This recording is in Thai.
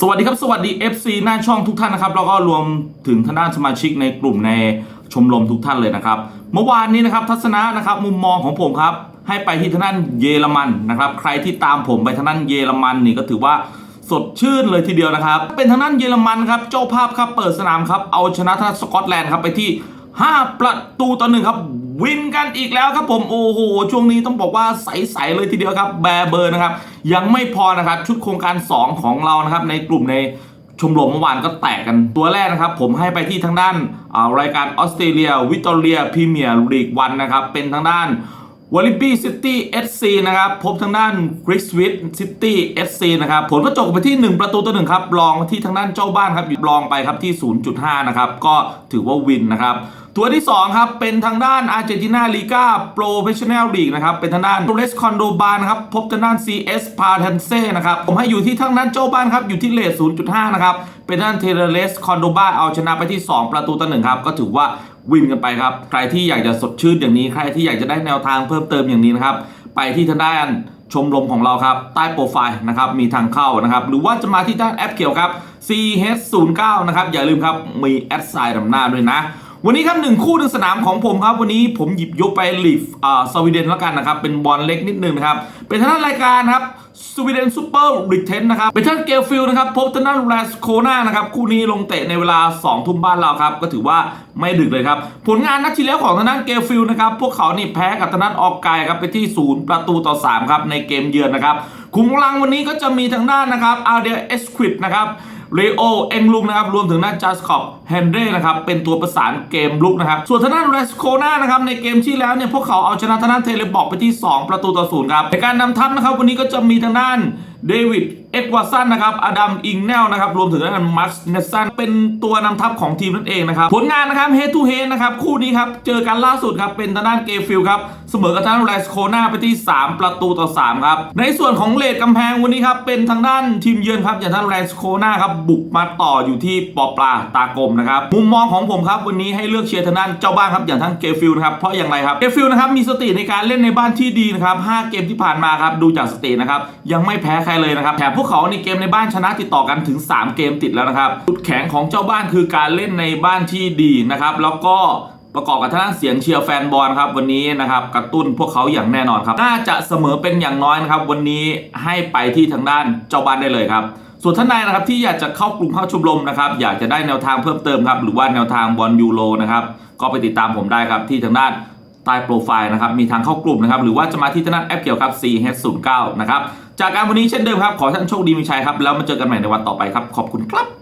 สวัสดีครับ สวัสดี FC หน้าช่องทุกท่านนะครับแล้วก็รวมถึงทางด้านสมาชิกในกลุ่มในชมรมทุกท่านเลยนะครับ เมื่อวานนี้นะครับทัศนะนะครับมุมมองของผมครับ ให้ไปที่ทางด้านเยอรมันนะครับ ใครที่ตามผมไปทางด้านเยอรมันนี่ก็ถือว่าสดชื่นเลยทีเดียวนะครับ เป็นทางด้านเยอรมันครับเจ้าภาพครับเปิดสนามครับเอาชนะทางด้านสกอตแลนด์ครับไปที่ 5 ประตูต่อหนึ่งครับ วินกันอีกแล้วครับผมโอ้โหช่วงนี้ต้องบอกว่าใสๆเลยทีเดียวครับแบร์เบอร์นะครับ ยังไม่พอนะครับ ชุดโครงการ 2 ของเรานะครับ ในกลุ่มในชมรมเมื่อวานก็แตกกันตัวแรกนะครับ ผมให้ไปที่ทางด้านารายการออสเตรเลีย วิตตอเรียพรีเมียร์ลีกวันนะครับ เป็นทางด้าน วอลลิปี้ซิตี้เอสซีนะครับ พบทางด้านกริสวิทซิตี้เอสซีนะครับ ผลก็จบไปที่ 1 ประตูต่อหนึ่งครับรองที่ทางด้านเจ้าบ้านครับรองไปครับที่ 0.5 นะครับ ก็ถือว่าวินนะครับตัวที่ 2 ครับ เป็นทางด้านอาร์เจนตินาลีกาโปรเฟชชั่นแนลลีกนะครับ เป็นทางด้านโตเรสคอนโดบานครับ พบทางด้าน CS พาเทนเซ่นะครับ ผมให้อยู่ที่ทางด้านเจ้าบ้านครับ อยู่ที่เลท0.5 นะครับ เป็นทางด้านเทเรเลสคอนโดบาเอาชนะไปที่ 2 ประตูต่อหนึ่งครับ ก็ถือว่า วินกันไปครับ ใครที่อยากจะสดชื่นอย่างนี้ ใครที่อยากจะได้แนวทางเพิ่มเติมอย่างนี้นะครับ ไปที่ทางด้านชมรมของเราครับ ใต้โปรไฟล์นะครับ มีทางเข้านะครับ หรือว่าจะมาที่ด้านแอปเขียวครับ CH09 นะครับ อย่าลืมครับ มีแอดไซน์ดำหน้าด้วยนะ วันนี้ครับหนึ่งคู่หนึ่งสนามของผมครับ วันนี้ผมหยิบยกไปลีฟอ่าสวีเดนแล้วกันนะครับ เป็นบอลเล็กนิดนึงนะครับ เป็นทางด้านรายการครับสวีเดนซูเปอร์ลีกเทนนะครับเป็นทางด้านเกลฟิลนะครับ พบทางด้านแรสโคนานะครับ คู่นี้ลงเตะในเวลา 2 ทุ่มบ้านเราครับ ก็ถือว่าไม่ดึกเลยครับ ผลงานนัดที่แล้วของทางด้านเกลฟิลนะครับ พวกเขานี่แพ้กับทางด้านออกไกครับไปที่ 0 ประตูต่อ 3 ครับ ในเกมเยือนนะครับ คุมกำลังวันนี้ก็จะมีทางด้านนะครับอาเดียเอสควิดนะครับ เรโอเอ็งลุงนะครับรวมถึงด้าจัสคอบเฮนเร่นะครับเป็นตัวประสานเกมลุกนะครับส่วนทางด้านเรสโคนานะครับในเกมที่แล้วเนี่ยพวกเขาเอาชนะทางด้านเทเลบอกไปที่ 2 ประตูต่อศูนย์ครับในการนำทัพนะครับวันนี้ก็จะมีทางด้านเดวิด เอ็กวาสันนะครับ อดัม อิงเนลนะครับ รวมถึงด้านมัสเนสัน เป็นตัวนำทัพของทีมนั่นเองนะครับ ผลงานนะครับเฮทูเฮนะครับ คู่นี้ครับ เจอกันล่าสุดครับ เป็นทางด้านเกฟิลครับ เสมอกับทางด้านเรสโคนาไปที่ 3 ประตูต่อ 3 ครับ ในส่วนของเลดกำแพงวันนี้ครับ เป็นทางด้านทีมเยือนครับอย่างทางเรสโคนาครับ บุกมาต่ออยู่ที่ปอปลาตากลมนะครับ มุมมองของผมครับวันนี้ให้เลือกเชียร์ทางด้านเจ้าบ้านครับอย่างทั้งเกฟิลนะครับ เพราะอย่างไรครับเกฟิลนะครับมีสติในการเล่นในบ้านที่ดีนะครับ5เกมที่ผ่านมาครับดูจากสตินะครับยังไม่แพ้ใครเลยนะครับแถมพวกเขาในเกมในบ้านชนะติดต่อกันถึง 3 เกมติดแล้วนะครับจุดแข็งของเจ้าบ้านคือการเล่นในบ้านที่ดีนะครับ แล้วก็ประกอบกับทางด้านเสียงเชียร์แฟนบอลครับ วันนี้นะครับกระตุ้นพวกเขาอย่างแน่นอนครับ น่าจะเสมอเป็นอย่างน้อยนะครับ วันนี้ให้ไปที่ทางด้านเจ้าบ้านได้เลยครับ ส่วนท่านใดนะครับที่อยากจะเข้ากลุ่มเข้าชมรมนะครับ อยากจะได้แนวทางเพิ่มเติมครับหรือว่าแนวทางบอลยูโรนะครับก็ไปติดตามผมได้ครับที่ทางด้าน ใต้โปรไฟล์นะครับมีทางเข้ากลุ่มนะครับหรือว่าจะมาที่ทางด้านแอปเกี่ยวครับ CH09 นะครับจากการวันนี้เช่นเดิมครับ ขอท่านโชคดีมีชัยครับ แล้วมาเจอกันใหม่ในวันต่อไปครับ ขอบคุณครับ